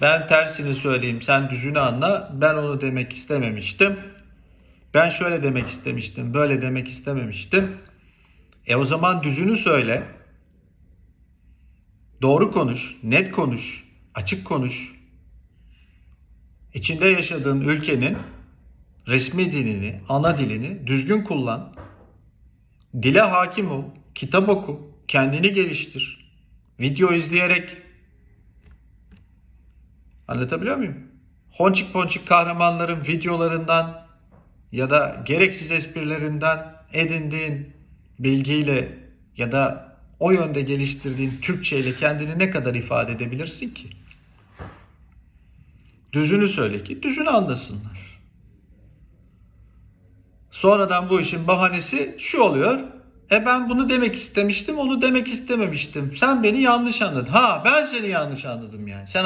Ben tersini söyleyeyim sen düzünü anla. Ben onu demek istememiştim. Ben şöyle demek istemiştim. Böyle demek istememiştim. E o zaman düzünü söyle. Doğru konuş, net konuş, açık konuş. İçinde yaşadığın ülkenin resmi dilini, ana dilini düzgün kullan. Dile hakim ol, kitap oku, kendini geliştir. Video izleyerek Anlatabiliyor muyum? Honçik ponçik kahramanların videolarından ya da gereksiz esprilerinden edindiğin bilgiyle ya da o yönde geliştirdiğin Türkçe ile kendini ne kadar ifade edebilirsin ki? Düzünü söyle ki düzünü anlasınlar. Sonradan bu işin bahanesi şu oluyor. E ben bunu demek istemiştim, onu demek istememiştim. Sen beni yanlış anladın. Ha ben seni yanlış anladım yani. Sen